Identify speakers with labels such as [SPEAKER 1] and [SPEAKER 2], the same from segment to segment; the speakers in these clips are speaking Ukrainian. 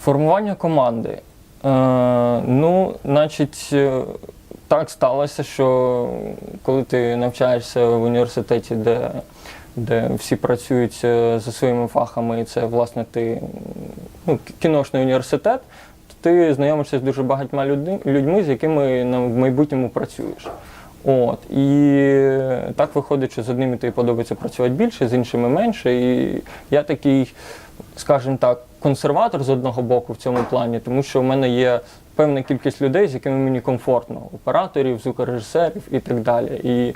[SPEAKER 1] Формування команди. Е, ну, значить, е, так сталося, що коли ти навчаєшся в університеті, де, де всі працюють е, за своїми фахами, і це, власне, ти ну, кіношний університет, то ти знайомишся з дуже багатьма людьми, з якими на- в майбутньому працюєш. От. І так виходить, що з одними тобі подобається працювати більше, з іншими менше. І я такий, скажімо так, консерватор з одного боку в цьому плані, тому що в мене є певна кількість людей, з якими мені комфортно, операторів, звукорежисерів і так далі. І е,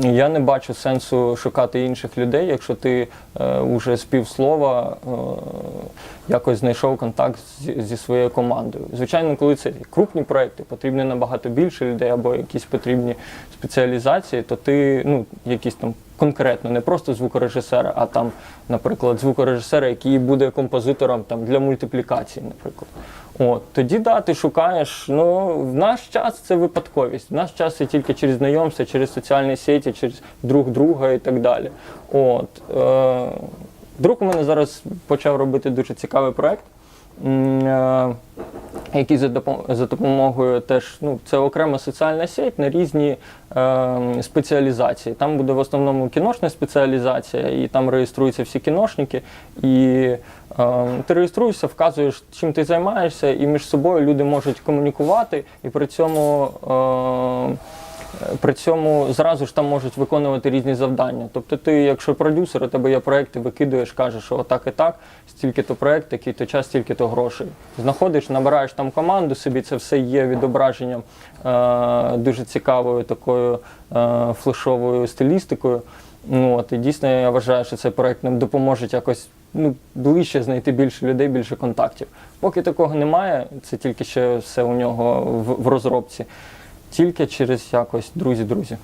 [SPEAKER 1] я не бачу сенсу шукати інших людей, якщо ти е, уже з півслова е, якось знайшов контакт зі, зі своєю командою. Звичайно, коли це крупні проекти, потрібно набагато більше людей або якісь потрібні спеціалізації, то ти ну, якісь там конкретно, не просто звукорежисера, а там, наприклад, звукорежисера, який буде композитором там, для мультиплікації, наприклад. От, тоді да, ти шукаєш. Ну, в наш час це випадковість. В наш час це тільки через знайомства, через соціальні сеті, через друг друга і так далі. От, е, друг у мене зараз почав робити дуже цікавий проект. Допом- за допомогою теж ну це окрема соціальна сеть на різні е, спеціалізації. Там буде в основному кіношна спеціалізація, і там реєструються всі кіношники. І е, ти реєструєшся, вказуєш, чим ти займаєшся, і між собою люди можуть комунікувати, і при цьому. Е, при цьому зразу ж там можуть виконувати різні завдання. Тобто, ти, якщо продюсер, у тебе є проєкт, ти викидуєш, кажеш, що отак і так, стільки-то проєкт, такий-то час, стільки-то грошей. Знаходиш, набираєш там команду собі, це все є відображенням е, дуже цікавою такою е, флешовою стилістикою. Ну, от, і дійсно я вважаю, що цей проєкт нам допоможе якось ну, ближче знайти більше людей, більше контактів. Поки такого немає, це тільки ще все у нього в, в розробці. Тільки через якось друзі-друзі.